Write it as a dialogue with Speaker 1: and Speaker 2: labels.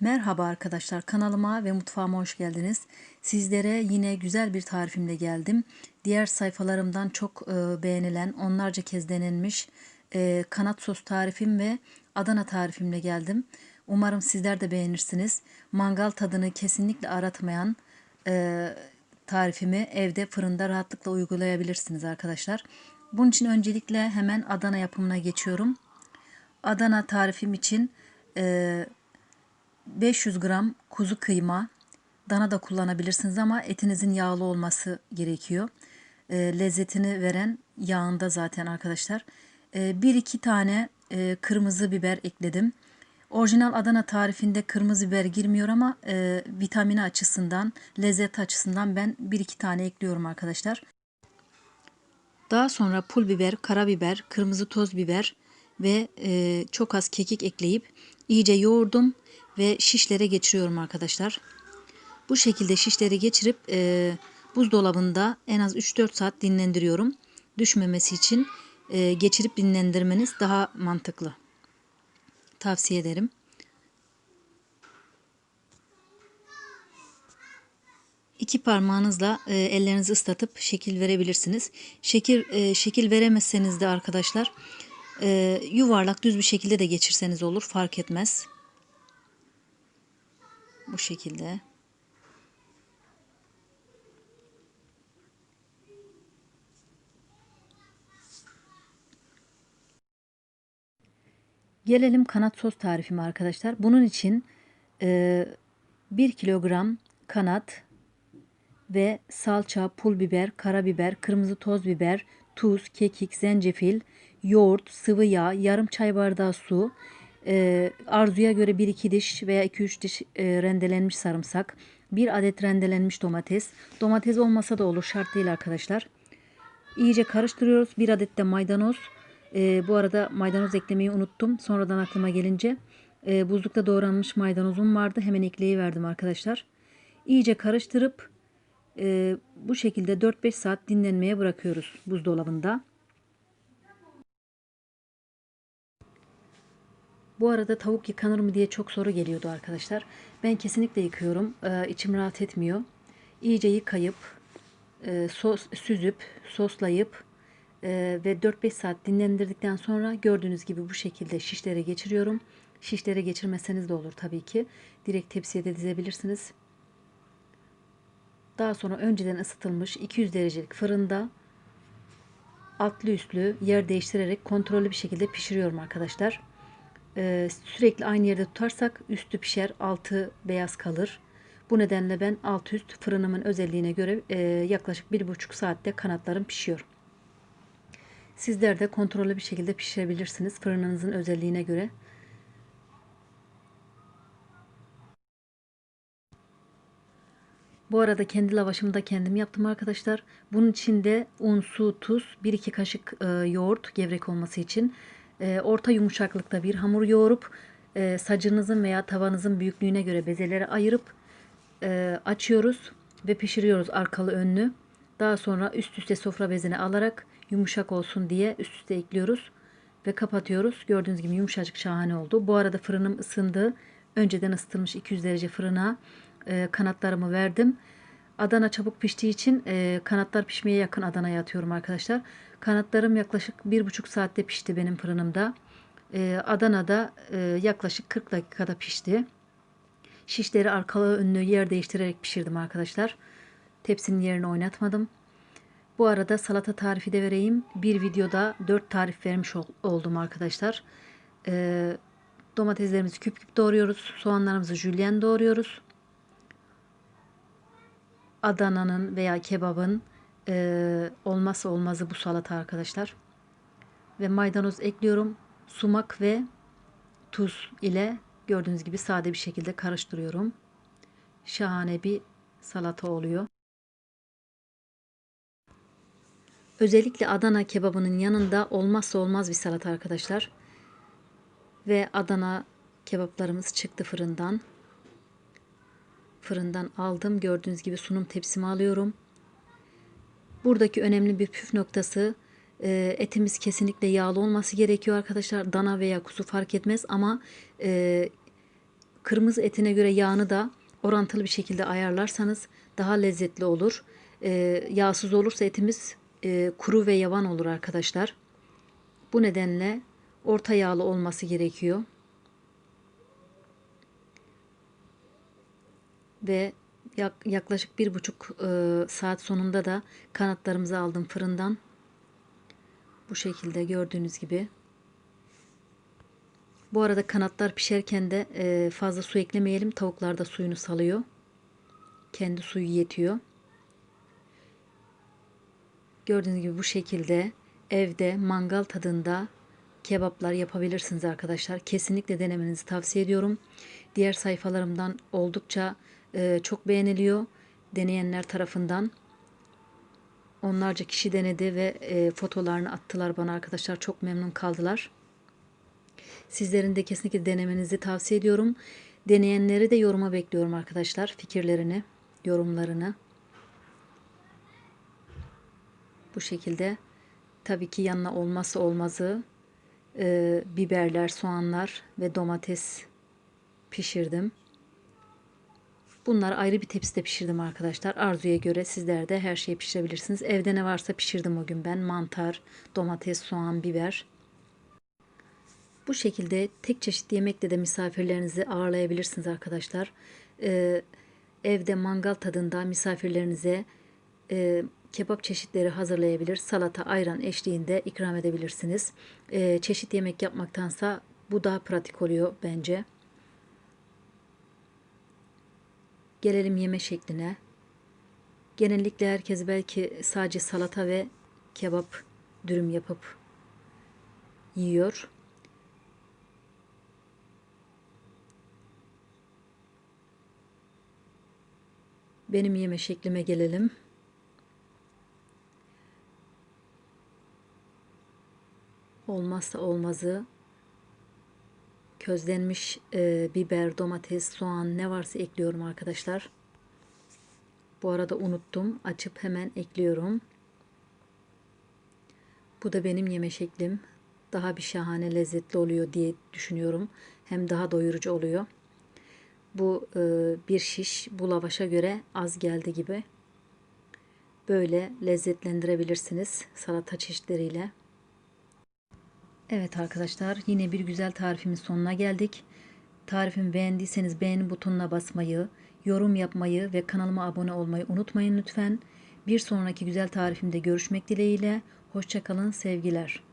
Speaker 1: Merhaba arkadaşlar kanalıma ve mutfağıma hoş geldiniz. Sizlere yine güzel bir tarifimle geldim. Diğer sayfalarımdan çok e, beğenilen onlarca kez denenmiş e, kanat sos tarifim ve Adana tarifimle geldim. Umarım sizler de beğenirsiniz. Mangal tadını kesinlikle aratmayan e, tarifimi evde fırında rahatlıkla uygulayabilirsiniz arkadaşlar. Bunun için öncelikle hemen Adana yapımına geçiyorum. Adana tarifim için e, 500 gram kuzu kıyma, dana da kullanabilirsiniz ama etinizin yağlı olması gerekiyor. E, lezzetini veren yağında zaten arkadaşlar. E, 1-2 tane e, kırmızı biber ekledim. Orijinal Adana tarifinde kırmızı biber girmiyor ama e, vitamini açısından, lezzet açısından ben 1-2 tane ekliyorum arkadaşlar. Daha sonra pul biber, karabiber, kırmızı toz biber ve e, çok az kekik ekleyip iyice yoğurdum ve şişlere geçiriyorum arkadaşlar. Bu şekilde şişleri geçirip e, buzdolabında en az 3-4 saat dinlendiriyorum. Düşmemesi için e, geçirip dinlendirmeniz daha mantıklı. Tavsiye ederim. İki parmağınızla e, ellerinizi ıslatıp şekil verebilirsiniz. Şekil e, şekil veremezseniz de arkadaşlar e, yuvarlak düz bir şekilde de geçirseniz olur fark etmez. Bu şekilde. Gelelim kanat sos tarifime arkadaşlar. Bunun için e, 1 kilogram kanat ve salça, pul biber, karabiber, kırmızı toz biber, tuz, kekik, zencefil, yoğurt, sıvı yağ, yarım çay bardağı su, e, arzuya göre 1-2 diş veya 2-3 diş e, rendelenmiş sarımsak, 1 adet rendelenmiş domates. Domates olmasa da olur şart değil arkadaşlar. İyice karıştırıyoruz. 1 adet de maydanoz. E, bu arada maydanoz eklemeyi unuttum. Sonradan aklıma gelince e, buzlukta doğranmış maydanozum vardı. Hemen ekleyiverdim arkadaşlar. İyice karıştırıp e, bu şekilde 4-5 saat dinlenmeye bırakıyoruz buzdolabında. Bu arada tavuk yıkanır mı diye çok soru geliyordu arkadaşlar. Ben kesinlikle yıkıyorum. Ee, içim rahat etmiyor. İyice yıkayıp, e, sos, süzüp, soslayıp e, ve 4-5 saat dinlendirdikten sonra gördüğünüz gibi bu şekilde şişlere geçiriyorum. Şişlere geçirmeseniz de olur tabii ki. Direkt tepsiye de dizebilirsiniz. Daha sonra önceden ısıtılmış 200 derecelik fırında altlı üstlü yer değiştirerek kontrollü bir şekilde pişiriyorum arkadaşlar e, sürekli aynı yerde tutarsak üstü pişer, altı beyaz kalır. Bu nedenle ben alt üst fırınımın özelliğine göre e, yaklaşık bir buçuk saatte kanatlarım pişiyor. Sizler de kontrollü bir şekilde pişirebilirsiniz fırınınızın özelliğine göre. Bu arada kendi lavaşımı da kendim yaptım arkadaşlar. Bunun için de un, su, tuz, 1-2 kaşık e, yoğurt gevrek olması için e, orta yumuşaklıkta bir hamur yoğurup e, sacınızın veya tavanızın büyüklüğüne göre bezeleri ayırıp e, açıyoruz ve pişiriyoruz arkalı önlü. Daha sonra üst üste sofra bezine alarak yumuşak olsun diye üst üste ekliyoruz ve kapatıyoruz. Gördüğünüz gibi yumuşacık şahane oldu. Bu arada fırınım ısındı. Önceden ısıtılmış 200 derece fırına e, kanatlarımı verdim. Adana çabuk piştiği için kanatlar pişmeye yakın Adana'ya atıyorum arkadaşlar. Kanatlarım yaklaşık bir buçuk saatte pişti benim fırınımda. E, Adana'da e, yaklaşık 40 dakikada pişti. Şişleri arkalı önlü yer değiştirerek pişirdim arkadaşlar. Tepsinin yerini oynatmadım. Bu arada salata tarifi de vereyim. Bir videoda 4 tarif vermiş ol, oldum arkadaşlar. E, domateslerimizi küp küp doğruyoruz. Soğanlarımızı jülyen doğruyoruz. Adana'nın veya kebabın e, olmazsa olmazı bu salata arkadaşlar. Ve maydanoz ekliyorum. Sumak ve tuz ile gördüğünüz gibi sade bir şekilde karıştırıyorum. Şahane bir salata oluyor. Özellikle Adana kebabının yanında olmazsa olmaz bir salata arkadaşlar. Ve Adana kebaplarımız çıktı fırından. Fırından aldım. Gördüğünüz gibi sunum tepsimi alıyorum. Buradaki önemli bir püf noktası e, etimiz kesinlikle yağlı olması gerekiyor arkadaşlar. Dana veya kuzu fark etmez ama e, kırmızı etine göre yağını da orantılı bir şekilde ayarlarsanız daha lezzetli olur. E, yağsız olursa etimiz e, kuru ve yavan olur arkadaşlar. Bu nedenle orta yağlı olması gerekiyor. Ve yaklaşık bir buçuk e, saat sonunda da kanatlarımızı aldım fırından. Bu şekilde gördüğünüz gibi. Bu arada kanatlar pişerken de e, fazla su eklemeyelim. Tavuklar da suyunu salıyor. Kendi suyu yetiyor. Gördüğünüz gibi bu şekilde evde mangal tadında kebaplar yapabilirsiniz arkadaşlar. Kesinlikle denemenizi tavsiye ediyorum. Diğer sayfalarımdan oldukça e, çok beğeniliyor. Deneyenler tarafından. Onlarca kişi denedi ve e, fotolarını attılar bana arkadaşlar. Çok memnun kaldılar. Sizlerin de kesinlikle denemenizi tavsiye ediyorum. Deneyenleri de yoruma bekliyorum arkadaşlar. Fikirlerini, yorumlarını. Bu şekilde tabii ki yanına olmazsa olmazı e, biberler, soğanlar ve domates pişirdim. Bunları ayrı bir tepside pişirdim arkadaşlar. Arzuya göre sizler de her şeyi pişirebilirsiniz. Evde ne varsa pişirdim o gün ben. Mantar, domates, soğan, biber. Bu şekilde tek çeşit yemekle de misafirlerinizi ağırlayabilirsiniz arkadaşlar. Ee, evde mangal tadında misafirlerinize e, kebap çeşitleri hazırlayabilir. Salata, ayran eşliğinde ikram edebilirsiniz. Ee, çeşit yemek yapmaktansa bu daha pratik oluyor bence. Gelelim yeme şekline. Genellikle herkes belki sadece salata ve kebap dürüm yapıp yiyor. Benim yeme şeklime gelelim. Olmazsa olmazı közlenmiş e, biber, domates, soğan ne varsa ekliyorum arkadaşlar. Bu arada unuttum. Açıp hemen ekliyorum. Bu da benim yeme şeklim. Daha bir şahane lezzetli oluyor diye düşünüyorum. Hem daha doyurucu oluyor. Bu e, bir şiş bu lavaşa göre az geldi gibi. Böyle lezzetlendirebilirsiniz salata çeşitleriyle. Evet arkadaşlar yine bir güzel tarifimin sonuna geldik. Tarifimi beğendiyseniz beğeni butonuna basmayı, yorum yapmayı ve kanalıma abone olmayı unutmayın lütfen. Bir sonraki güzel tarifimde görüşmek dileğiyle. Hoşçakalın sevgiler.